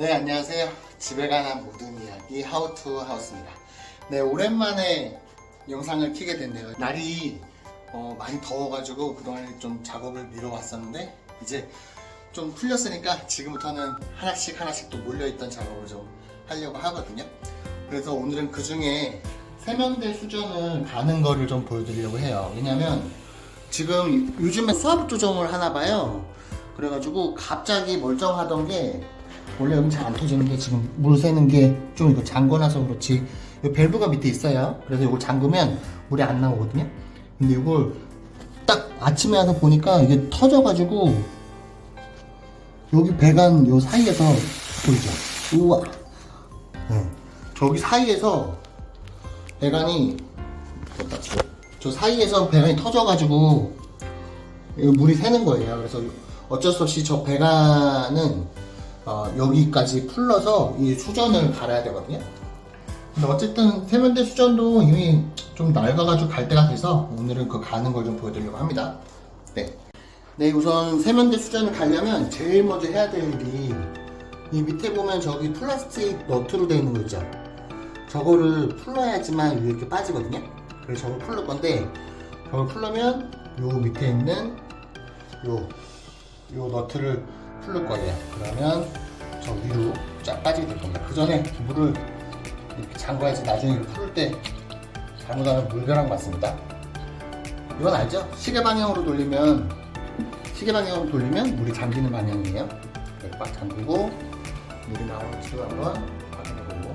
네, 안녕하세요. 집에 관한 모든 이야기 하우투 하우스입니다. 네, 오랜만에 영상을 키게 됐네요. 날이 어, 많이 더워가지고 그동안 좀 작업을 미뤄왔었는데 이제 좀 풀렸으니까 지금부터는 하나씩 하나씩 또 몰려있던 작업을 좀 하려고 하거든요. 그래서 오늘은 그 중에 세면대 수전을 가는 거를 좀 보여드리려고 해요. 왜냐면 지금 요즘에 수압 조정을 하나 봐요. 그래가지고 갑자기 멀쩡하던 게 원래 여기 잘 안 터지는데 지금 물 새는 게 좀 이거 잠궈놔서 그렇지 이 밸브가 밑에 있어요. 그래서 이걸 잠그면 물이 안 나오거든요. 근데 이걸 딱 아침에 와서 보니까 이게 터져가지고 여기 배관 요 사이에서 보이죠? 우와. 네. 저기 사이에서 배관이? 저 사이에서 배관이 터져가지고 물이 새는 거예요. 그래서 어쩔 수 없이 저 배관은 어, 여기까지 풀러서 이 수전을 갈아야 되거든요. 근데 어쨌든 세면대 수전도 이미 좀 낡아가지고 갈 때가 돼서 오늘은 그 가는 걸 좀 보여드리려고 합니다. 네. 네, 우선 세면대 수전을 가려면 제일 먼저 해야 될 일이 이 밑에 보면 저기 플라스틱 너트로 되어 있는 거 있죠? 저거를 풀러야지만 위에 이렇게 빠지거든요? 그래서 저걸 풀을 건데 저걸 풀려면 요 밑에 있는 요, 요 너트를 풀을 거예요. 그러면 저 위로 쫙 빠지게 될 겁니다. 그 전에 물을 이렇게 잠궈야지 나중에 풀을 때 잘못하면 물벼락 맞습니다. 이건 알죠? 시계 방향으로 돌리면 시계 방향으로 돌리면 물이 잠기는 방향이에요. 이렇게 꽉 잠그고 물이 나오는 지도 한번 확인해보고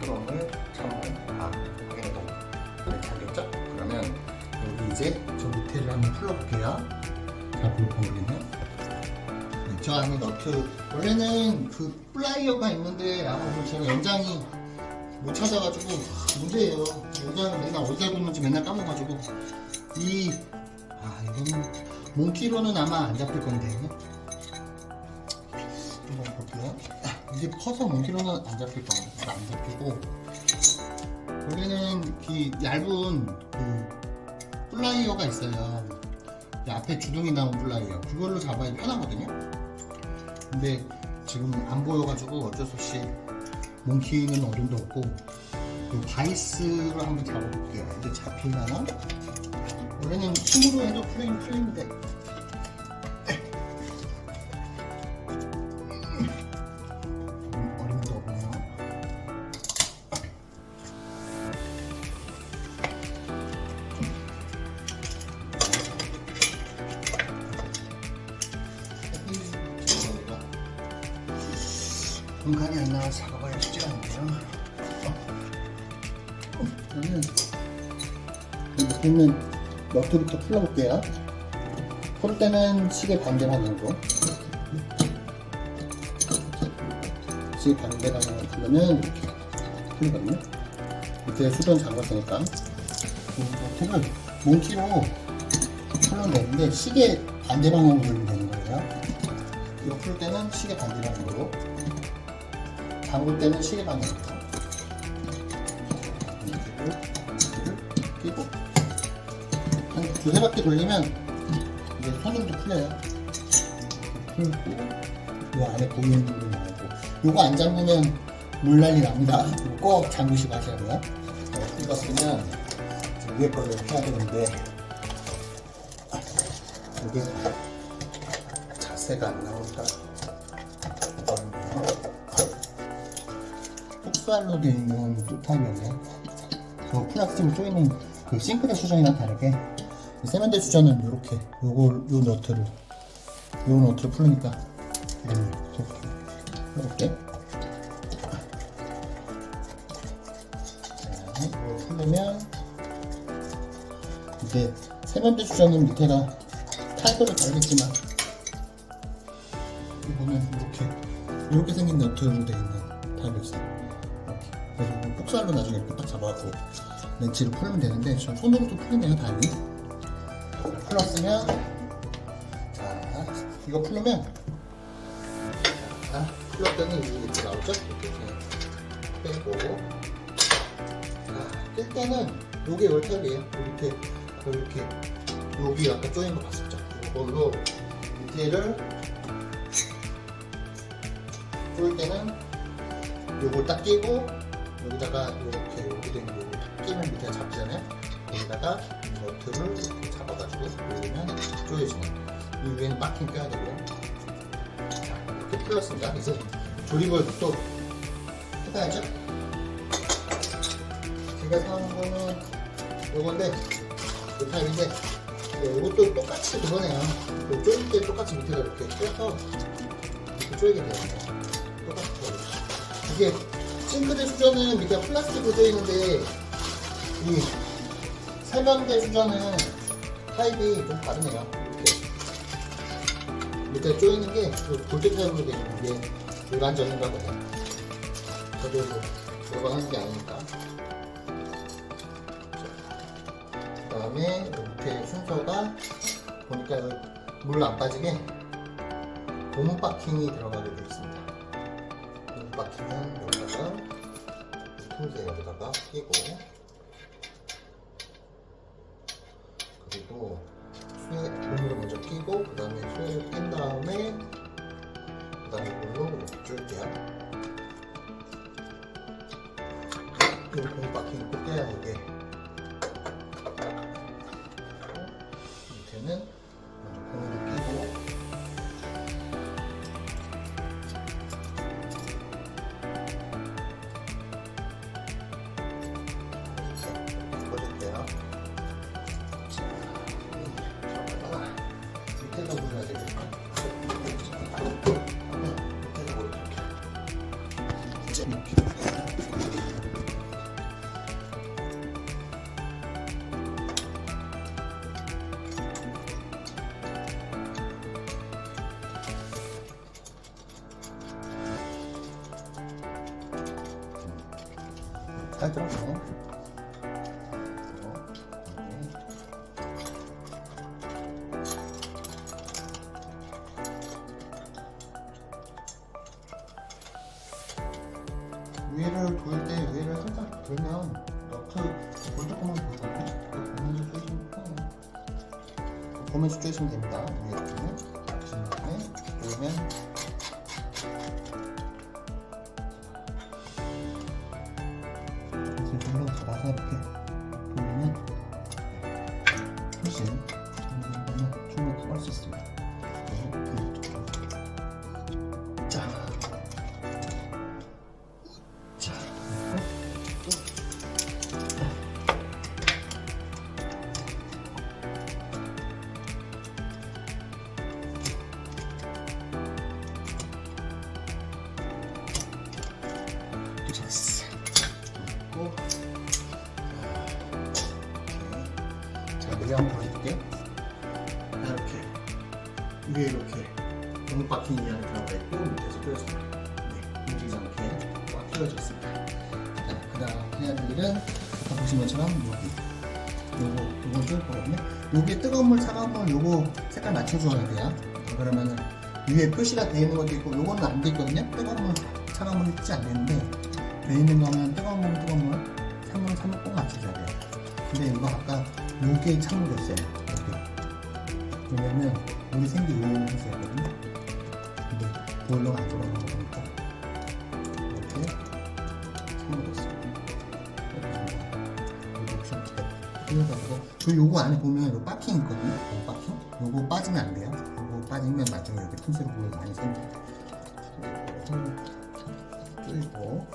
뚜껑을 창문 다 확인해보고 네, 잠겼죠? 그러면 여기 이제 저 밑에를 한번 풀어볼게요. 잘 보일 모르겠네요. 네, 저 안에 너트 원래는 그 플라이어가 있는데 아무튼 제가 연장이 못 찾아가지고 문제예요. 연장을 맨날 어디다 뒀는지 맨날 까먹어가지고 이 아 이거는 몽키로는 아마 안 잡힐 건데 한번 볼게요. 아, 이게 커서 몽키로는 안 잡힐 겁니다. 안 잡히고 원래는 이 얇은 그 플라이어가 있어요. 이 앞에 주둥이 나온 플라이어 그걸로 잡아야 편하거든요. 근데 지금 안 보여가지고 어쩔 수 없이 몽키는 어림도 없고 그 바이스로 한번 잡아볼게요. 이제 잡히려나? 원래는 힘으로 해도 풀리긴 풀리는데 공간이 안 나와서 작업하기 쉽지가 않네요. 어, 저는 밑에 있는 너트부터 풀어볼게요. 풀 때는 시계 반대 방향으로. 시계 반대 방향으로 풀면 이렇게 풀리거든요. 밑에 수전 잠갔으니까. 너트를 몽키로 풀면 되는데 시계 반대 방향으로 돌리면 되는 거예요. 이거 풀 때는 시계 반대 방향으로. 잠글 때는 시계 방향으로. 끼고 한 두세 바퀴 돌리면 이제 손으로도 풀려요. 이 안에 보이는 부분이 나오고 요거 안 잠그면 물 난리 납니다. 꼭 잠그시고 돼요. 풀었으면 이제 위에 거를 해야 되는데 이게 자세가 안 나오니까 폭스알로 되어 있는 뚜탕이었네. 그 플라스틱으로 쪼이는 그 싱크대 수전이랑 다르게 이 세면대 수전은 이렇게 요걸 요 너트를 요 너트를 풀으니까 이렇게 이렇게 자 이거 풀리면 이제 세면대 수전은 밑에가 탈거를 다르겠지만 이거는 이렇게 이렇게 생긴 너트로 되어 있는 타입이 있어요. 이거 폭살로 나중에 이렇게 딱 잡아갖고 렌치를 풀면 되는데 저 손으로도 풀리네요 다행히 풀었으면 자 이거 풀면 자 풀었더니 이렇게 나오죠? 이렇게 빼고. 자뜰 때는 요게 월탑이에요. 이렇게 이렇게. 여기 아까 쪼인 거 봤었죠? 이걸로 밑에를 쏠 때는 요걸 딱 끼고 여기다가 이렇게 된 요걸 딱 끼면 밑에 잡잖아요. 여기다가 너트를 이렇게 잡아가지고 올리면 조여지는. 이 위에는 마킹 껴야 되고요. 자, 이렇게 풀렸습니다. 그래서 조립을 또 해봐야죠. 제가 사온 거는 요건데 이 타입인데 네, 이것도 똑같이 그거네요. 그 조일 때 똑같이 밑에다 이렇게 떼서 이렇게 조이게 돼요. 똑같이 조여요. 이게 싱크대 수저는 밑에 플라스틱으로 되어 있는데 이 세면대 수저는 타입이 좀 다르네요. 이렇게 밑에 조이는 게 타입으로 되어 있는 게 일반적인가 보네요. 저도 뭐번 하는 게 아니니까. 그 다음에 밑에 순서가 보니까 물 안 빠지게 고무 바킹이 들어가게. 바킹은 여기다가 여기다가 끼고 그리고 수에 고무를 먼저 끼고 그 다음에 수에를 뺀 다음에 그 다음에 이렇게 줄게요. 이 고무 바킹 꼭 껴야 이게 밑에는 이제 이렇 돌면 너트 볼조금만 보면 보면서 쪼시면 편해요. 보면서 쪼시면 됩니다. 돌면 진 다음에 돌면 이렇게 돌려 잡아서 이렇게 꽉 뚫어졌습니다. 자, 그다음 해야 될 일은 아까 보신 것처럼 여기 요거 요거 뚫을 거거든요. 여기 뜨거운 물, 차가운 물 요거 색깔 맞춰줘야 돼요. 그러면은 위에 표시가 되어 있는 것도 있고 요거는 안 돼 있거든요. 뜨거운 물, 차가운 물이 뜨지 않는데 돼 있는 거는 뜨거운 물, 뜨거운 물, 찬물, 찬물 꼭 맞춰줘야 돼요. 근데 이거 아까 요게 찬물이었어요. 여기. 그러면은 물이 생기고 있었거든요. 근데 보일러가 안 돌아가는 거 보니까 저 요거 안에 보면 요 바킹 있거든요. 요 바킹? 요거 빠지면 안 돼요. 요거 빠지면 나중에 이렇게 틈새로 물이 많이 생겨요. 뚫고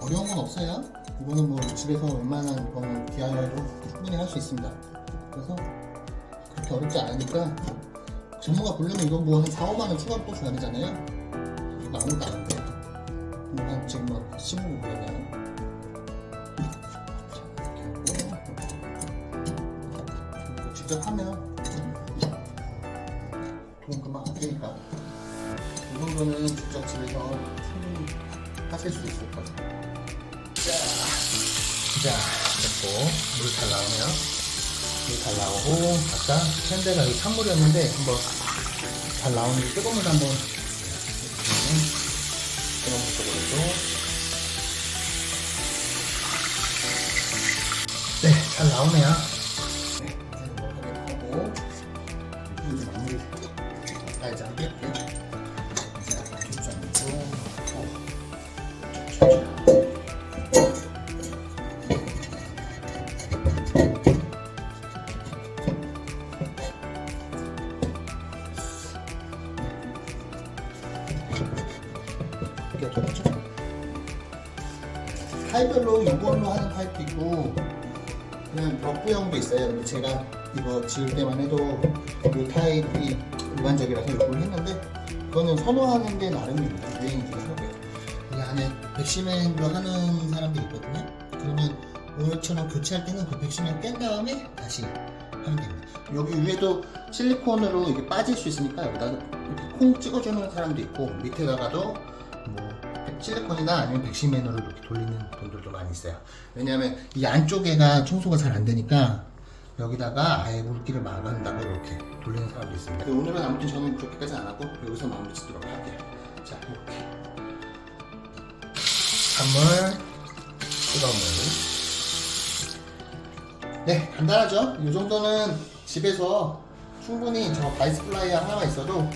어려운 건 없어요. 집에서 웬만한 거는 DIY로 충분히 할 수 있습니다. 그래서 그렇게 어렵지 않으니까 전문가 보려면 이건 뭐 한 4, 5만 원 추가로 또 줘야 되잖아요. 아무것도 아닌데. 이거 한 지금 막 15분 그러잖아요. 자, 이렇게 하고 이거 직접 하면 돈 금방 안 되니까 이 정도는 직접 집에서 충분히 하실 수 있을 거예요. 자, 됐고 물 잘 나오네요. 물 잘 나오고 아까 캔데가 이 찬물이었는데 한번 잘 나오는 뜨거운 물 한번 뜨거운 물 쪽으로도. 네잘 나오네요. 네, 하고. 이제 마무리. 자 이제 한 타입별로 이걸로 하는 타입도 있고 그냥 벽부형도 있어요. 제가 이거 지을 때만 해도 이 타입이 일반적이라서 이걸 했는데 그거는 선호하는 게 나름입니다. 유행이기도 하고요. 이 안에 백시맨도 하는 사람들이 있거든요. 그러면 오늘처럼 교체할 때는 그 백시맨 깬 다음에 다시 하면 됩니다. 여기 위에도 실리콘으로 이게 빠질 수 있으니까 여기다 콩 찍어주는 사람도 있고 밑에다가도 뭐 실리콘이나 아니면 백시맨으로 이렇게 돌리는 분들도 많이 있어요. 왜냐하면 이 안쪽에가 청소가 잘 안 되니까 여기다가 아예 물기를 막아낸다고 이렇게 돌리는 사람도 있습니다. 오늘은 아무튼 저는 그렇게까지 안 하고 여기서 마무리 짓도록 할게요. 자 이렇게 찬물, 뜨거운 물. 네, 간단하죠? 이 정도는 집에서 충분히 저 바이스 플라이어 하나만 있어도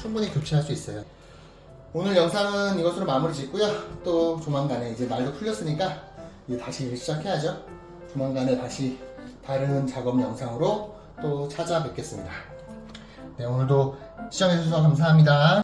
충분히 교체할 수 있어요. 오늘 영상은 이것으로 마무리 짓고요. 또 조만간에 이제 말도 풀렸으니까 이제 다시 일 시작해야죠. 조만간에 다시 다른 작업 영상으로 또 찾아뵙겠습니다. 네, 오늘도 시청해주셔서 감사합니다.